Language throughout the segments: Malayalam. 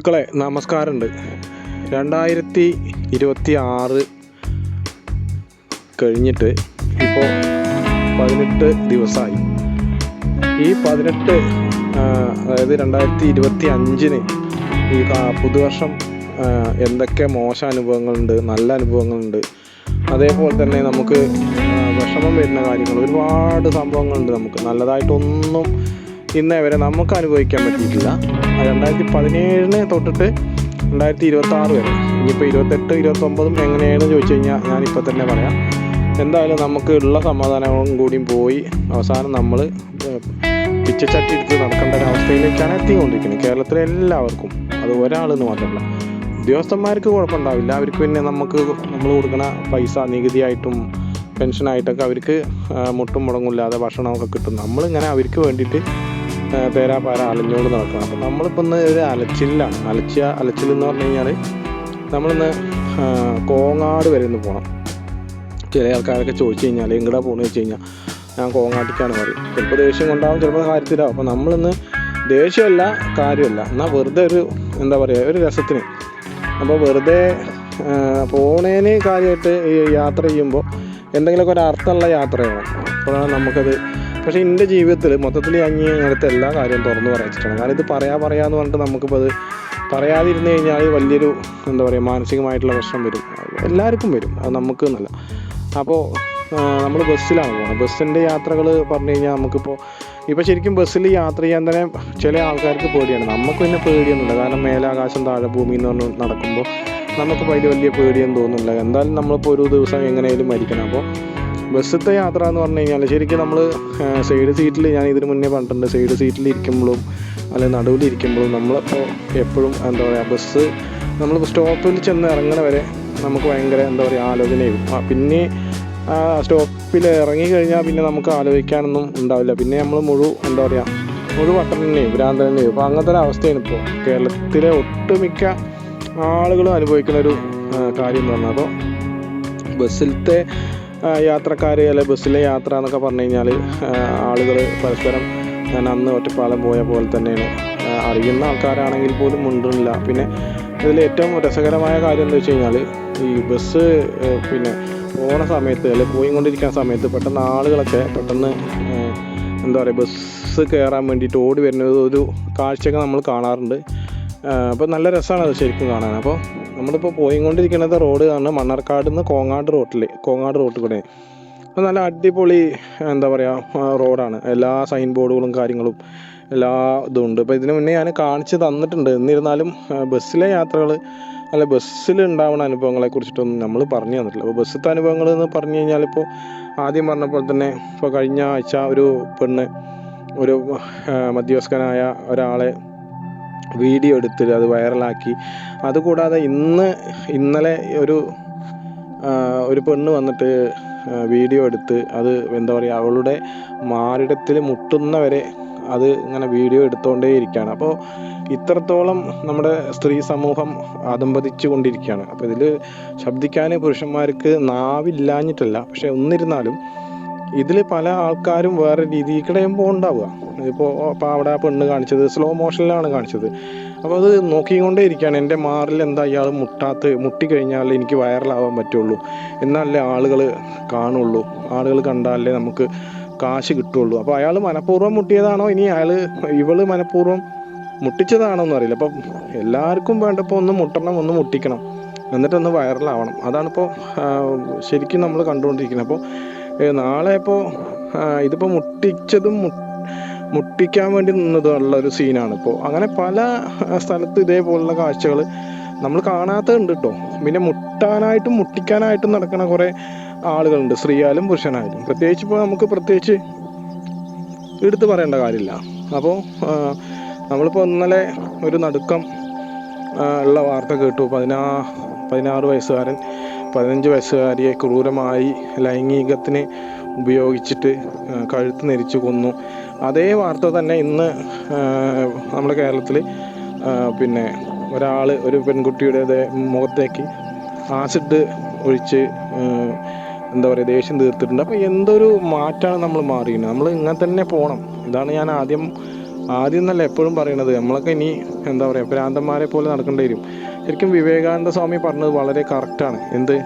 സുഹൃത്തുക്കളെ നമസ്കാരമുണ്ട്. രണ്ടായിരത്തി ഇരുപത്തി ആറ് കഴിഞ്ഞിട്ട് ഇപ്പോൾ പതിനെട്ട് ദിവസമായി ഈ പതിനെട്ട് അതായത് രണ്ടായിരത്തി ഇരുപത്തി അഞ്ചിന് ഈ പുതുവർഷം എന്തൊക്കെ മോശം അനുഭവങ്ങളുണ്ട് നല്ല അനുഭവങ്ങളുണ്ട്. അതേപോലെ തന്നെ നമുക്ക് വിഷമം വരുന്ന കാര്യങ്ങൾ ഒരുപാട് സംഭവങ്ങളുണ്ട് നമുക്ക്. നല്ലതായിട്ടൊന്നും ഇന്നേ വരെ നമുക്ക് അനുഭവിക്കാൻ പറ്റിയിട്ടില്ല. രണ്ടായിരത്തി പതിനേഴിന് തൊട്ടിട്ട് രണ്ടായിരത്തി ഇരുപത്തി ആറ് വരെ. ഇനിയിപ്പോൾ ഇരുപത്തെട്ട് ഇരുപത്തൊമ്പതും എങ്ങനെയാണെന്ന് ചോദിച്ചു കഴിഞ്ഞാൽ ഞാനിപ്പോൾ തന്നെ പറയാം. എന്തായാലും നമുക്ക് ഉള്ള സമാധാനവും കൂടിയും പോയി. അവസാനം നമ്മൾ പിച്ചച്ചട്ടി എടുത്ത് നടക്കേണ്ട ഒരു അവസ്ഥയിലേക്കാണ് എത്തിക്കൊണ്ടിരിക്കുന്നത്. കേരളത്തിലെ എല്ലാവർക്കും അത് ഒരാളെന്ന് മാത്രമല്ല. ഉദ്യോഗസ്ഥന്മാർക്ക് കുഴപ്പമുണ്ടാവില്ല. അവർക്ക് പിന്നെ നമുക്ക് നമ്മൾ കൊടുക്കുന്ന പൈസ നികുതിയായിട്ടും പെൻഷനായിട്ടൊക്കെ അവർക്ക് മുട്ടും മുടങ്ങില്ലാതെ ഭക്ഷണമൊക്കെ കിട്ടും. നമ്മളിങ്ങനെ അവർക്ക് വേണ്ടിയിട്ട് തേരാ പാര അലഞ്ഞുകൊണ്ട് നടക്കണം. അപ്പം നമ്മളിപ്പോൾ ഇന്ന് ഒരു അലച്ചിലാണ് അലച്ച അലച്ചിൽ എന്ന് പറഞ്ഞു കഴിഞ്ഞാൽ നമ്മളിന്ന് കോങ്ങാട് വരെ ഒന്ന് പോകണം ചില ആൾക്കാരൊക്കെ ചോദിച്ചു കഴിഞ്ഞാൽ എങ്ങടാ പോകണമെന്ന് വെച്ച് കഴിഞ്ഞാൽ ഞാൻ കോങ്ങാട്ടിക്കാണ് പറയും. ചിലപ്പോൾ ദേഷ്യം കൊണ്ടാവും ചിലപ്പോൾ കാര്യത്തിലാവും. അപ്പോൾ നമ്മളിന്ന് ദേഷ്യമല്ല കാര്യമല്ല. എന്നാൽ വെറുതെ ഒരു എന്താ പറയുക ഒരു രസത്തിന്. അപ്പോൾ വെറുതെ പോണേന് കാര്യമായിട്ട് ഈ യാത്ര ചെയ്യുമ്പോൾ എന്തെങ്കിലുമൊക്കെ ഒരു അർത്ഥമുള്ള യാത്രയാണ്. അപ്പോഴാണ് നമുക്കത് പക്ഷേ എന്റെ ജീവിതത്തിൽ മൊത്തത്തിൽ ഞാൻ ഈ ഇങ്ങനത്തെ എല്ലാ കാര്യവും തുറന്നു പറയിച്ചിട്ടാണ്. കാരണം ഇത് പറയാ പറയാന്ന് പറഞ്ഞിട്ട് നമുക്കിപ്പോൾ അത് പറയാതിരുന്ന് കഴിഞ്ഞാൽ വലിയൊരു എന്താ പറയുക മാനസികമായിട്ടുള്ള പ്രശ്നം വരും. എല്ലാവർക്കും വരും. അത് നമുക്ക് എന്നല്ല. അപ്പോൾ നമ്മൾ ബസ്സിലാണ് പോകുന്നത് ബസ്സിന്റെ യാത്രകൾ പറഞ്ഞു കഴിഞ്ഞാൽ നമുക്കിപ്പോൾ ഇപ്പോൾ ശരിക്കും ബസ്സിൽ യാത്ര ചെയ്യാൻ തന്നെ ചില ആൾക്കാർക്ക് പേടിയാണ്. നമുക്ക് പിന്നെ പേടിയൊന്നുമില്ല. കാരണം മേലാകാശം താഴെ ഭൂമി എന്ന് പറഞ്ഞ് നടക്കുമ്പോൾ നമുക്ക് വലിയ വലിയ പേടിയൊന്നും തോന്നുന്നില്ല. എന്തായാലും നമ്മളിപ്പോൾ ഒരു ദിവസം എങ്ങനെയായാലും മരിക്കണം. അപ്പോൾ ബസ്സിലത്തെ യാത്ര എന്ന് പറഞ്ഞു കഴിഞ്ഞാൽ ശരിക്കും നമ്മൾ സൈഡ് സീറ്റിൽ ഞാൻ ഇതിന് മുന്നേ പറഞ്ഞിട്ടുണ്ട്. സൈഡ് സീറ്റിൽ ഇരിക്കുമ്പോഴും അല്ലെങ്കിൽ നടുവിൽ ഇരിക്കുമ്പോഴും നമ്മളിപ്പോൾ എപ്പോഴും എന്താ പറയുക ബസ് നമ്മൾ സ്റ്റോപ്പിൽ ചെന്ന് ഇറങ്ങണ വരെ നമുക്ക് ഭയങ്കര എന്താ പറയുക ആലോചനയും പിന്നെ ആ സ്റ്റോപ്പിൽ ഇറങ്ങി കഴിഞ്ഞാൽ പിന്നെ നമുക്ക് ആലോചിക്കാനൊന്നും ഉണ്ടാവില്ല. പിന്നെ നമ്മൾ മുഴു എന്താ പറയുക മുഴു വട്ടം ഭ്രാന്തനെയും അപ്പോൾ അങ്ങനത്തെ ഒരു അവസ്ഥയാണ് ഇപ്പോൾ കേരളത്തിലെ ഒട്ടുമിക്ക ആളുകളും അനുഭവിക്കുന്ന ഒരു കാര്യം എന്ന് പറഞ്ഞാൽ അപ്പോൾ ബസ്സിലത്തെ യാത്രക്കാർ അല്ലെ ബസ്സിലെ യാത്ര എന്നൊക്കെ പറഞ്ഞു കഴിഞ്ഞാൽ ആളുകൾ പരസ്പരം ഞാൻ അന്ന് ഒറ്റപ്പാലം പോയ പോലെ തന്നെയാണ്. അറിയുന്ന ആൾക്കാരാണെങ്കിൽ പോലും മുണ്ടുന്നില്ല. പിന്നെ ഇതിൽ ഏറ്റവും രസകരമായ കാര്യം എന്താ വെച്ച് കഴിഞ്ഞാൽ ഈ ബസ് പിന്നെ പോണ സമയത്ത് അല്ലെ പോയിക്കൊണ്ടിരിക്കുന്ന സമയത്ത് പെട്ടെന്ന് ആളുകളൊക്കെ പെട്ടെന്ന് എന്താ പറയുക ബസ് കയറാൻ വേണ്ടിയിട്ട് ഓടി വരുന്നത് ഒരു കാഴ്ചയൊക്കെ നമ്മൾ കാണാറുണ്ട്. അപ്പോൾ നല്ല രസമാണ് അത് ശരിക്കും കാണാൻ. അപ്പോൾ നമ്മളിപ്പോൾ പോയിക്കൊണ്ടിരിക്കുന്നത് റോഡ് ആണ് മണ്ണാർക്കാട് നിന്ന് കോങ്ങാട് റോട്ടിൽ കോങ്ങാട് റോട്ടിൽ കൂടെ. അപ്പോൾ നല്ല അടിപൊളി എന്താ പറയുക റോഡാണ്. എല്ലാ സൈൻ ബോർഡുകളും കാര്യങ്ങളും എല്ലാ ഇതും ഉണ്ട്. അപ്പോൾ ഇതിന് മുന്നേ ഞാൻ കാണിച്ച് തന്നിട്ടുണ്ട്. എന്നിരുന്നാലും ബസ്സിലെ യാത്രകൾ അല്ല ബസ്സിൽ ഉണ്ടാവുന്ന അനുഭവങ്ങളെ കുറിച്ചിട്ടൊന്നും നമ്മൾ പറഞ്ഞു തന്നിട്ടില്ല. അപ്പോൾ ബസ്സിലത്തെ അനുഭവങ്ങൾ എന്ന് പറഞ്ഞു കഴിഞ്ഞാൽ ഇപ്പോൾ ആദ്യം പറഞ്ഞപ്പോൾ തന്നെ ഇപ്പോൾ കഴിഞ്ഞ ആഴ്ച ഒരു പെണ്ണ് ഒരു മധ്യവസ്കനായ ഒരാളെ വീഡിയോ എടുത്ത് അത് വൈറലാക്കി. അതുകൂടാതെ ഇന്ന് ഇന്നലെ ഒരു ഒരു പെണ്ണ് വന്നിട്ട് വീഡിയോ എടുത്ത് അത് എന്താ പറയുക അവളുടെ മാറിടത്തിൽ മുട്ടുന്നവരെ അത് ഇങ്ങനെ വീഡിയോ എടുത്തുകൊണ്ടേ ഇരിക്കുകയാണ് അപ്പോൾ ഇത്രത്തോളം നമ്മുടെ സ്ത്രീ സമൂഹം അതമ്പതിച്ചു കൊണ്ടിരിക്കുകയാണ് അപ്പോൾ ഇതിൽ ശബ്ദിക്കാൻ പുരുഷന്മാർക്ക് നാവില്ലാഞ്ഞിട്ടല്ല. പക്ഷെ എന്നിരുന്നാലും ഇതിൽ പല ആൾക്കാരും വേറെ രീതിക്കിടയുമ്പോൾ ഉണ്ടാവുക. ഇപ്പോൾ അപ്പം അവിടെ പെണ്ണ് കാണിച്ചത് സ്ലോ മോഷനിലാണ് കാണിച്ചത്. അപ്പോൾ അത് നോക്കിക്കൊണ്ടേ ഇരിക്കുകയാണ്. എന്റെ മാറിൽ എന്താ ഇയാൾ മുട്ടാത്ത് മുട്ടിക്കഴിഞ്ഞാൽ എനിക്ക് വൈറലാവാൻ പറ്റുള്ളൂ. എന്നാലേ ആളുകൾ കാണുള്ളൂ. ആളുകൾ കണ്ടാലേ നമുക്ക് കാശ് കിട്ടുള്ളൂ. അപ്പോൾ അയാൾ മനഃപൂർവം മുട്ടിയതാണോ? ഇനി അയാൾ ഇവൾ മനഃപൂർവം മുട്ടിച്ചതാണോ എന്ന് അറിയില്ല. അപ്പം എല്ലാവർക്കും വേണ്ടപ്പോൾ ഒന്ന് മുട്ടണം ഒന്ന് മുട്ടിക്കണം. എന്നിട്ടൊന്ന് വൈറലാവണം. അതാണിപ്പോൾ ശരിക്കും നമ്മൾ കണ്ടുകൊണ്ടിരിക്കുന്നത്. അപ്പോൾ നാളെ ഇപ്പോൾ ഇതിപ്പോൾ മുട്ടിച്ചതും മുട്ടിക്കാൻ വേണ്ടി നിന്നതുള്ള ഒരു സീനാണ് ഇപ്പോൾ അങ്ങനെ പല സ്ഥലത്തും സ്ഥലത്ത് ഇതേപോലുള്ള കാഴ്ചകൾ നമ്മൾ കാണാത്തതുണ്ട് കേട്ടോ പിന്നെ മുട്ടാനായിട്ടും മുട്ടിക്കാനായിട്ടും നടക്കുന്ന കുറേ ആളുകളുണ്ട്. സ്ത്രീയാലും പുരുഷനായാലും. പ്രത്യേകിച്ച് ഇപ്പോൾ നമുക്ക് പ്രത്യേകിച്ച് എടുത്തു പറയേണ്ട കാര്യമില്ല. അപ്പോൾ നമ്മളിപ്പോൾ ഇന്നലെ ഒരു നടുക്കം ഉള്ള വാർത്ത കേട്ടു. പതിനാ പതിനാറ് വയസ്സുകാരൻ പതിനഞ്ച് വയസ്സുകാരിയെ ക്രൂരമായി ലൈംഗികത്തിന് ഉപയോഗിച്ചിട്ട് കഴുത്ത് നെരിച്ചു കൊന്നു. അതേ വാർത്ത തന്നെ ഇന്ന് നമ്മുടെ കേരളത്തിൽ പിന്നെ ഒരാൾ ഒരു പെൺകുട്ടിയുടെ മുഖത്തേക്ക് ആസിഡ് ഒഴിച്ച് എന്താ പറയുക ദേഷ്യം തീർത്തിട്ടുണ്ട്. അപ്പോൾ എന്തൊരു മാറ്റമാണ് നമ്മൾ മാറിയത് നമ്മൾ ഇങ്ങനെ തന്നെ പോകണം ഇതാണ് ഞാൻ ആദ്യം ആദ്യം എന്നല്ല എപ്പോഴും പറയണത്. നമ്മളൊക്കെ ഇനി എന്താ പറയുക ഭ്രാന്തന്മാരെ പോലെ നടക്കേണ്ടി വരും. ശരിക്കും വിവേകാനന്ദ സ്വാമി പറഞ്ഞത് വളരെ കറക്റ്റാണ് എന്ത്?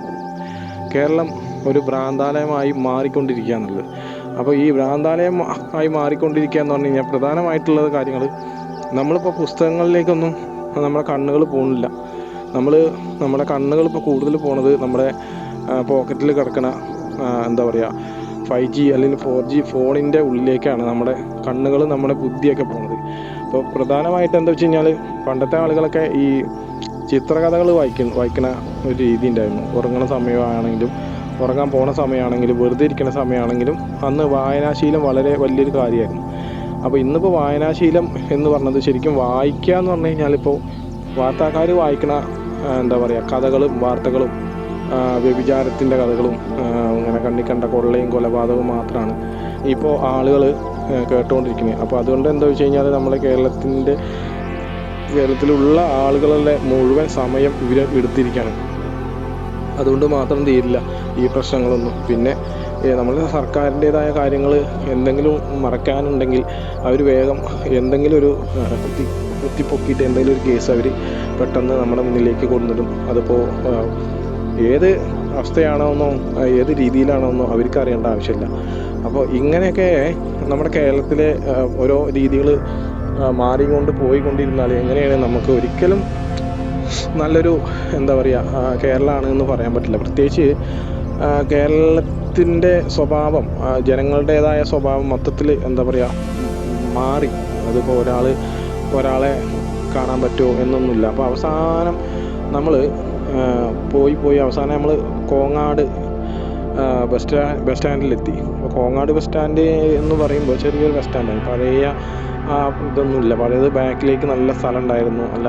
കേരളം ഒരു ഭ്രാന്താലയമായി മാറിക്കൊണ്ടിരിക്കുക എന്നുള്ളത് അപ്പോൾ ഈ ഭ്രാന്താലയം ആയി മാറിക്കൊണ്ടിരിക്കുക എന്ന് പറഞ്ഞു കഴിഞ്ഞാൽ പ്രധാനമായിട്ടുള്ള കാര്യങ്ങൾ നമ്മളിപ്പോൾ പുസ്തകങ്ങളിലേക്കൊന്നും നമ്മുടെ കണ്ണുകൾ പോകുന്നില്ല നമ്മൾ നമ്മുടെ കണ്ണുകൾ ഇപ്പോൾ കൂടുതൽ പോണത് നമ്മുടെ പോക്കറ്റിൽ കിടക്കുന്ന എന്താ പറയുക ഫൈവ് ജി അല്ലെങ്കിൽ ഫോർ ജി ഫോണിന്റെ ഉള്ളിലേക്കാണ് നമ്മുടെ കണ്ണുകൾ നമ്മുടെ ബുദ്ധിയൊക്കെ പോണത്. അപ്പോൾ പ്രധാനമായിട്ട് എന്താ വെച്ച് കഴിഞ്ഞാൽ പണ്ടത്തെ ആളുകളൊക്കെ ഈ ചിത്രകഥകൾ വായിക്കുന്ന വായിക്കുന്ന ഒരു രീതി ഉണ്ടായിരുന്നു. ഉറങ്ങുന്ന സമയമാണെങ്കിലും ഉറങ്ങാൻ പോണ സമയമാണെങ്കിലും വെറുതെ ഇരിക്കുന്ന സമയമാണെങ്കിലും അന്ന് വായനാശീലം വളരെ വലിയൊരു കാര്യമായിരുന്നു. അപ്പോൾ ഇന്നിപ്പോൾ വായനാശീലം എന്ന് പറഞ്ഞത് ശരിക്കും വായിക്കുക എന്ന് പറഞ്ഞു കഴിഞ്ഞാൽ ഇപ്പോൾ വാർത്താക്കാർ വായിക്കണ എന്താ പറയുക കഥകളും വാർത്തകളും വ്യഭിചാരത്തിന്റെ കഥകളും ഇങ്ങനെ കണ്ണി കണ്ട കൊള്ളയും കൊലപാതകവും മാത്രമാണ് ഇപ്പോൾ ആളുകൾ കേട്ടുകൊണ്ടിരിക്കുന്നത് അപ്പോൾ അതുകൊണ്ട് എന്താ വെച്ച് കഴിഞ്ഞാൽ നമ്മുടെ കേരളത്തിന്റെ കേരളത്തിലുള്ള ആളുകളുടെ മുഴുവൻ സമയം ഇവർ എടുത്തിരിക്കണം. അതുകൊണ്ട് മാത്രം തീരില്ല ഈ പ്രശ്നങ്ങളൊന്നും. പിന്നെ ഏഹ്, നമ്മുടെ സർക്കാരിന്റെതായ കാര്യങ്ങൾ എന്തെങ്കിലും മറക്കാനുണ്ടെങ്കിൽ അവർ വേഗം എന്തെങ്കിലും ഒരു കുത്തി കുത്തിപ്പൊക്കിയിട്ട് എന്തെങ്കിലും ഒരു കേസ് അവർ പെട്ടെന്ന് നമ്മുടെ മുന്നിലേക്ക് കൊണ്ടുവരും. അതിപ്പോൾ ഏത് അവസ്ഥയാണോന്നോ ഏത് രീതിയിലാണോന്നോ അവർക്ക് അറിയേണ്ട ആവശ്യമില്ല. അപ്പോൾ ഇങ്ങനെയൊക്കെ നമ്മുടെ കേരളത്തിലെ ഓരോ രീതികൾ മാറിക്കൊണ്ട് പോയിക്കൊണ്ടിരുന്നാൽ എങ്ങനെയാണ് നമുക്ക് ഒരിക്കലും നല്ലൊരു എന്താ പറയുക കേരളമാണ് എന്ന് പറയാൻ പറ്റില്ല. പ്രത്യേകിച്ച് കേരളത്തിന്റെ സ്വഭാവം ജനങ്ങളുടേതായ സ്വഭാവം മൊത്തത്തിൽ എന്താ പറയുക മാറി. അതിപ്പോൾ ഒരാൾ ഒരാളെ കാണാൻ പറ്റുമോ എന്നൊന്നുമില്ല. അപ്പോൾ അവസാനം നമ്മൾ പോയി പോയി അവസാനം നമ്മൾ കോങ്ങാട് ബസ് സ്റ്റാ ബസ് സ്റ്റാൻഡിലെത്തി. അപ്പോൾ കോങ്ങാട് ബസ് സ്റ്റാൻഡ് എന്ന് പറയുമ്പോൾ ചെറിയൊരു ബസ് സ്റ്റാൻഡാണ്. പഴയ ഇതൊന്നുമില്ല. പഴയത് ബാക്കിലേക്ക് നല്ല സ്ഥലം ഉണ്ടായിരുന്നു അല്ല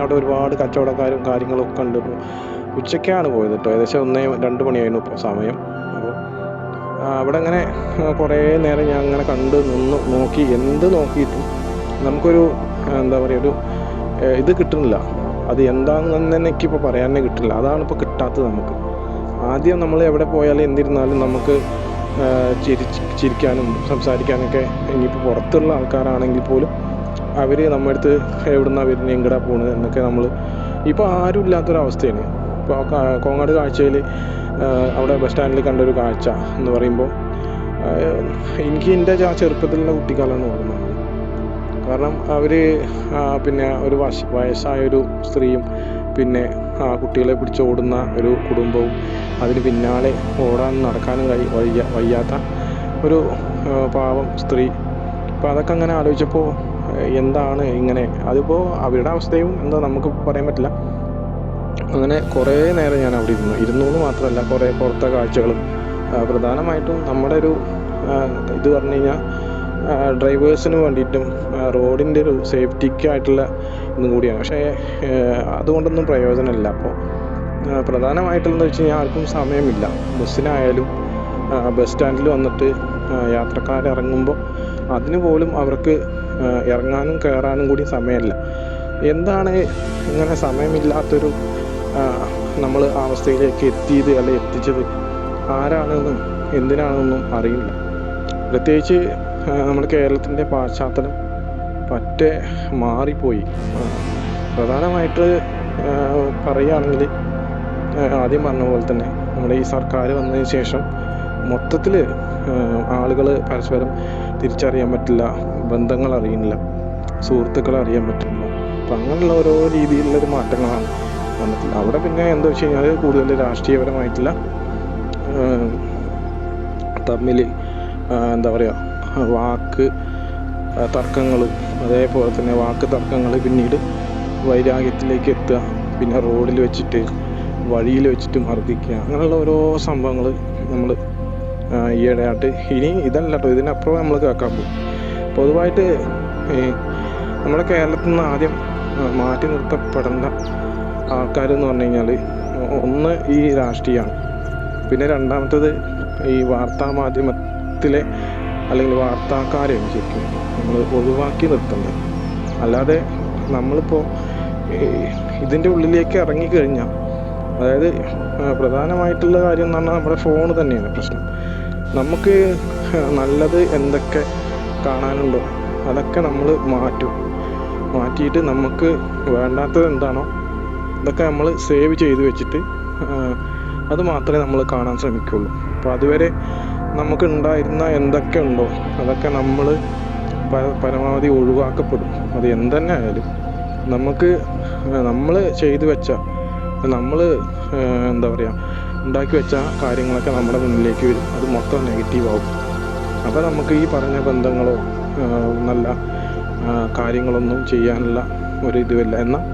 അവിടെ ഒരുപാട് കച്ചവടക്കാരും കാര്യങ്ങളൊക്കെ ഉണ്ട്. ഇപ്പോൾ ഉച്ചയ്ക്കാണ് പോയത് കേട്ടോ. ഏകദേശം ഒന്നേ രണ്ട് മണിയായിരുന്നു ഇപ്പോൾ സമയം. അപ്പോൾ അവിടെ അങ്ങനെ കുറേ നേരം ഞാൻ അങ്ങനെ കണ്ട് നിന്ന് നോക്കി. എന്ത് നോക്കിയിട്ടും നമുക്കൊരു എന്താ പറയുക ഒരു ഇത് കിട്ടുന്നില്ല. അത് എന്താണെന്ന് തന്നെ എനിക്കിപ്പോൾ പറയാൻ കിട്ടില്ല അതാണ് ഇപ്പോൾ കിട്ടാത്തത് നമുക്ക്. ആദ്യം നമ്മൾ എവിടെ പോയാലും എന്തിരുന്നാലും നമുക്ക് ചിരി ചിരിക്കാനും സംസാരിക്കാനൊക്കെ ഇനിയിപ്പോൾ പുറത്തുള്ള ആൾക്കാരാണെങ്കിൽ പോലും അവർ നമ്മുടെ അടുത്ത് എവിടുന്നാ വരുന്നത് എങ്ങടാ പോണത് എന്നൊക്കെ നമ്മൾ ഇപ്പോൾ ആരും ഇല്ലാത്തൊരവസ്ഥയാണ് ഇപ്പോൾ കോങ്ങാട് കാഴ്ചയിൽ അവിടെ ബസ് സ്റ്റാൻഡിൽ കണ്ടൊരു കാഴ്ച എന്ന് പറയുമ്പോൾ എനിക്ക് എന്റെ ആ ചെറുപ്പത്തിലുള്ള കുട്ടിക്കാലമാണ് ഓർമ്മ. കാരണം അവർ പിന്നെ ഒരു വയസ്സായ ഒരു സ്ത്രീയും പിന്നെ ആ കുട്ടികളെ പിടിച്ച് ഓടുന്ന ഒരു കുടുംബവും അതിന് പിന്നാലെ ഓടാൻ നടക്കാനും കഴി വയ്യ വയ്യാത്ത ഒരു പാവം സ്ത്രീ. അപ്പോൾ അതൊക്കെ അങ്ങനെ ആലോചിച്ചപ്പോൾ എന്താണ് ഇങ്ങനെ? അതിപ്പോൾ അവരുടെ അവസ്ഥയും എന്താ നമുക്ക് പറയാൻ പറ്റില്ല. അങ്ങനെ കുറേ നേരം ഞാൻ അവിടെ ഇരുന്നു. ഇരുന്നു എന്ന് മാത്രമല്ല കുറേ പുറത്തെ കാഴ്ചകളും. പ്രധാനമായിട്ടും നമ്മുടെ ഒരു ഇത് പറഞ്ഞു കഴിഞ്ഞാൽ ഡ്രൈവേഴ്സിന് വേണ്ടിയിട്ടും റോഡിന്റെ ഒരു സേഫ്റ്റിക്കായിട്ടുള്ള ഇതും കൂടിയാണ്. പക്ഷേ അതുകൊണ്ടൊന്നും പ്രയോജനമില്ല. അപ്പോൾ പ്രധാനമായിട്ടുള്ളതെന്ന് വെച്ച് കഴിഞ്ഞാൽ ആർക്കും സമയമില്ല. ബസ്സിനായാലും ബസ് സ്റ്റാൻഡിൽ വന്നിട്ട് യാത്രക്കാർ ഇറങ്ങുമ്പോൾ അതിന് പോലും അവർക്ക് ഇറങ്ങാനും കയറാനും കൂടി സമയമില്ല. എന്താണ് ഇങ്ങനെ സമയമില്ലാത്തൊരു നമ്മൾ അവസ്ഥയിലേക്ക് എത്തിയത് അല്ലെ എത്തിച്ചത്? ആരാണെന്നും എന്തിനാണെന്നും അറിയില്ല. പ്രത്യേകിച്ച് നമ്മുടെ കേരളത്തിന്റെ പാശ്ചാത്തലം പറ്റെ മാറിപ്പോയി. പ്രധാനമായിട്ട് പറയുകയാണെങ്കിൽ ആദ്യം പറഞ്ഞ പോലെ തന്നെ നമ്മുടെ ഈ സർക്കാർ വന്നതിന് ശേഷം മൊത്തത്തിൽ ആളുകൾ പരസ്പരം തിരിച്ചറിയാൻ പറ്റില്ല ബന്ധങ്ങൾ അറിയുന്നില്ല സുഹൃത്തുക്കളെ അറിയാൻ പറ്റുന്നില്ല. അപ്പം അങ്ങനെയുള്ള ഓരോ രീതിയിലുള്ളൊരു മാറ്റങ്ങളാണ് വന്നിട്ടുള്ളത്. അവിടെ പിന്നെ എന്താ വെച്ച് കഴിഞ്ഞാൽ കൂടുതൽ രാഷ്ട്രീയപരമായിട്ടുള്ള തമ്മിൽ എന്താ പറയുക വാക്ക് തർക്കങ്ങളും അതേപോലെ തന്നെ വാക്ക് തർക്കങ്ങൾ പിന്നീട് വൈരാഗ്യത്തിലേക്ക് എത്തുക പിന്നെ റോഡിൽ വെച്ചിട്ട് വഴിയിൽ വെച്ചിട്ട് മർദ്ദിക്കുക അങ്ങനെയുള്ള ഓരോ സംഭവങ്ങൾ നമ്മൾ ഈയിടെയായിട്ട് ഇനി ഇതല്ല കേട്ടോ ഇതിനപ്പുറം നമ്മൾ കേൾക്കാൻ പോകും. പൊതുവായിട്ട് നമ്മുടെ കേരളത്തിൽ നിന്ന് ആദ്യം മാറ്റി നിർത്തപ്പെടേണ്ട ആൾക്കാരെന്ന് പറഞ്ഞു കഴിഞ്ഞാൽ ഒന്ന് ഈ രാഷ്ട്രീയമാണ്. പിന്നെ രണ്ടാമത്തത് ഈ വാർത്താ മാധ്യമത്തിലെ അല്ലെങ്കിൽ വാർത്താക്കാരെയും ശരിക്കും നമ്മൾ ഒഴിവാക്കി നിർത്തേണ്ടത്. അല്ലാതെ നമ്മളിപ്പോൾ ഇതിന്റെ ഉള്ളിലേക്ക് ഇറങ്ങിക്കഴിഞ്ഞാൽ അതായത് പ്രധാനമായിട്ടുള്ള കാര്യം എന്ന് പറഞ്ഞാൽ നമ്മുടെ ഫോൺ തന്നെയാണ് പ്രശ്നം. നമുക്ക് നല്ലത് എന്തൊക്കെ കാണാനുണ്ടോ അതൊക്കെ നമ്മൾ മാറ്റും. മാറ്റിയിട്ട് നമുക്ക് വേണ്ടാത്തത് എന്താണോ ഇതൊക്കെ നമ്മൾ സേവ് ചെയ്ത് വെച്ചിട്ട് അത് മാത്രമേ നമ്മൾ കാണാൻ ശ്രമിക്കുകയുള്ളൂ അപ്പോൾ അതുവരെ നമുക്ക് ഉണ്ടായിരുന്ന എന്തൊക്കെ ഉണ്ടോ അതൊക്കെ നമ്മൾ പരമാവധി ഒഴിവാക്കപ്പെടും. അത് എന്തെന്നെ ആയാലും നമുക്ക് നമ്മൾ ചെയ്തു വെച്ച നമ്മൾ എന്താ പറയുക ഉണ്ടാക്കി വെച്ച കാര്യങ്ങളൊക്കെ നമ്മുടെ മുന്നിലേക്ക് വരും. അത് മൊത്തം നെഗറ്റീവാകും അപ്പോൾ നമുക്ക് ഈ പറഞ്ഞ ബന്ധങ്ങളോ നല്ല കാര്യങ്ങളൊന്നും ചെയ്യാനുള്ള ഒരു ഇതുമില്ല. എന്നാൽ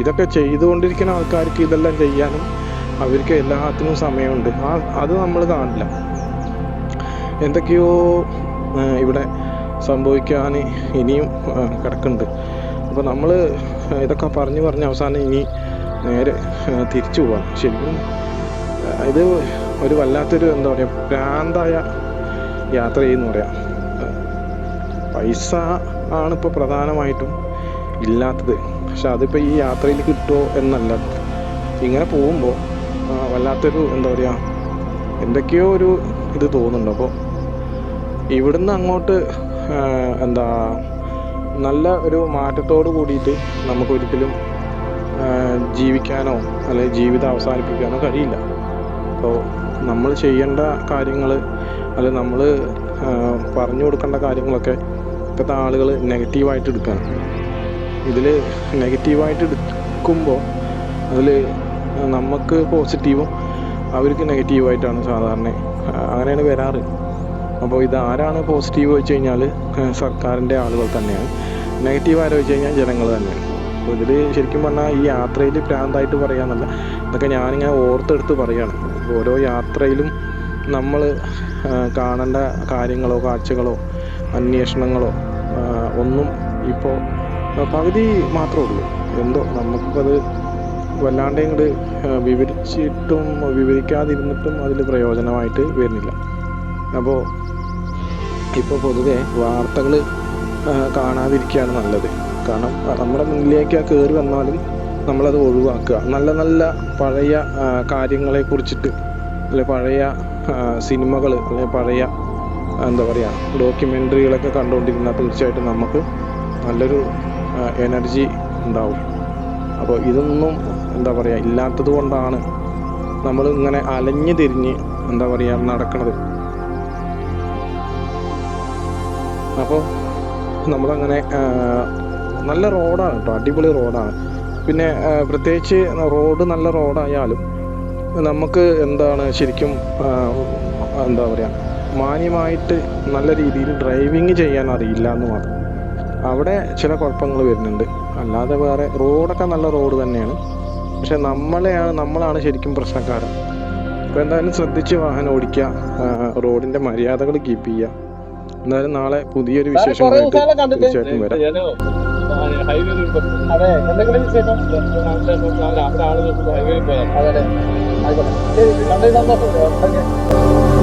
ഇതൊക്കെ ചെയ്തുകൊണ്ടിരിക്കുന്ന ആൾക്കാർക്ക് ഇതെല്ലാം ചെയ്യാനും അവർക്ക് എല്ലാത്തിനും സമയമുണ്ട്. ആ അത് നമ്മൾ കാണില്ല. എന്തൊക്കെയോ ഇവിടെ സംഭവിക്കാൻ ഇനിയും കിടക്കുന്നുണ്ട്. അപ്പോൾ നമ്മൾ ഇതൊക്കെ പറഞ്ഞ് പറഞ്ഞ് അവസാനം ഇനി നേരെ തിരിച്ചു പോവാം. ശരിക്കും ഇത് ഒരു വല്ലാത്തൊരു എന്താ പറയുക ഭ്രാന്തായ യാത്ര ചെയ്യുന്നു പറയാം. പൈസ ആണ് ഇപ്പോൾ പ്രധാനമായിട്ടും ഇല്ലാത്തത്. പക്ഷെ അതിപ്പോൾ ഈ യാത്രയിൽ കിട്ടുമോ എന്നല്ല. ഇങ്ങനെ പോകുമ്പോൾ വല്ലാത്തൊരു എന്താ പറയുക എന്തൊക്കെയോ ഒരു ഇത് തോന്നുന്നുണ്ട്. അപ്പോൾ ഇവിടുന്ന് അങ്ങോട്ട് എന്താ നല്ല ഒരു മാറ്റത്തോട് കൂടിയിട്ട് നമുക്കൊരിക്കലും ജീവിക്കാനോ അല്ലെങ്കിൽ ജീവിതം അവസാനിപ്പിക്കാനോ കഴിയില്ല. അപ്പോൾ നമ്മൾ ചെയ്യേണ്ട കാര്യങ്ങൾ അല്ലെങ്കിൽ നമ്മൾ പറഞ്ഞു കൊടുക്കേണ്ട കാര്യങ്ങളൊക്കെ ഇപ്പോഴത്തെ ആളുകൾ നെഗറ്റീവായിട്ട് എടുക്കുകയാണ് ഇതിൽ നെഗറ്റീവായിട്ട് എടുക്കുമ്പോൾ അതിൽ നമുക്ക് പോസിറ്റീവും അവർക്ക് നെഗറ്റീവായിട്ടാണ് സാധാരണ അങ്ങനെയാണ് വരാറ്. അപ്പോൾ ഇത് ആരാണ് പോസിറ്റീവ് വെച്ച് കഴിഞ്ഞാൽ സർക്കാരിന്റെ ആളുകൾ തന്നെയാണ്. നെഗറ്റീവ് ആരോ വെച്ച് കഴിഞ്ഞാൽ ജനങ്ങൾ തന്നെയാണ്. അപ്പോൾ ഇതിൽ ശരിക്കും പറഞ്ഞാൽ ഈ യാത്രയിൽ പ്രാന്തായിട്ട് പറയാമെന്നല്ല ഇതൊക്കെ ഞാനിങ്ങനെ ഓർത്തെടുത്ത് പറയുകയാണ് ഓരോ യാത്രയിലും നമ്മൾ കാണേണ്ട കാര്യങ്ങളോ കാഴ്ചകളോ അന്വേഷണങ്ങളോ ഒന്നും ഇപ്പോൾ പകുതി മാത്രമേ ഉള്ളൂ. എന്തോ നമുക്കത് വല്ലാണ്ട് ഇങ്ങോട്ട് വിവരിച്ചിട്ടും വിവരിക്കാതിരുന്നിട്ടും അതിൽ പ്രയോജനമായിട്ട് വരുന്നില്ല. അപ്പോൾ ഇപ്പോൾ പൊതുവെ വാർത്തകൾ കാണാതിരിക്കുകയാണ് നല്ലത്. കാരണം നമ്മുടെ മുന്നിലേക്ക് ആ കയറി വന്നാലും നമ്മളത് ഒഴിവാക്കുക. നല്ല നല്ല പഴയ കാര്യങ്ങളെ കുറിച്ചിട്ട് അല്ലെ പഴയ സിനിമകൾ അല്ലെ പഴയ എന്താ പറയുക ഡോക്യുമെന്ററികളൊക്കെ കണ്ടുകൊണ്ടിരുന്നാൽ തീർച്ചയായിട്ടും നമുക്ക് നല്ലൊരു എനർജി ഉണ്ടാവും. അപ്പോൾ ഇതൊന്നും എന്താ പറയുക ഇല്ലാത്തത് കൊണ്ടാണ് നമ്മൾ ഇങ്ങനെ അലഞ്ഞു തിരിഞ്ഞ് എന്താ പറയുക നടക്കണത്. അപ്പോൾ നമ്മളങ്ങനെ നല്ല റോഡാണ് കേട്ടോ അടിപൊളി റോഡാണ്. പിന്നെ പ്രത്യേകിച്ച് റോഡ് നല്ല റോഡായാലും നമുക്ക് എന്താണ് ശരിക്കും എന്താ പറയുക മാന്യമായിട്ട് നല്ല രീതിയിൽ ഡ്രൈവിങ് ചെയ്യാൻ അറിയില്ല എന്ന് മാത്രം. അവിടെ ചില കുഴപ്പങ്ങൾ വരുന്നുണ്ട്. അല്ലാതെ വേറെ റോഡൊക്കെ നല്ല റോഡ് തന്നെയാണ്. പക്ഷെ നമ്മളെയാണ് നമ്മളാണ് ശരിക്കും പ്രശ്നക്കാരൻ. അപ്പോൾ എന്തായാലും ശ്രദ്ധിച്ച് വാഹനം ഓടിക്കുക റോഡിന്റെ റോഡിന്റെ മര്യാദകൾ കീപ്പ് ചെയ്യുക. എന്തായാലും നാളെ പുതിയൊരു വിശേഷം വിശേഷമായിട്ട് തീർച്ചയായിട്ടും വരാം. അതെ എന്തെങ്കിലും വിശേഷം? ആളുകൾ ഹൈവേയിൽ അതെ ആയിക്കോട്ടെ. ശരി കണ്ടതിൽ സന്തോഷം.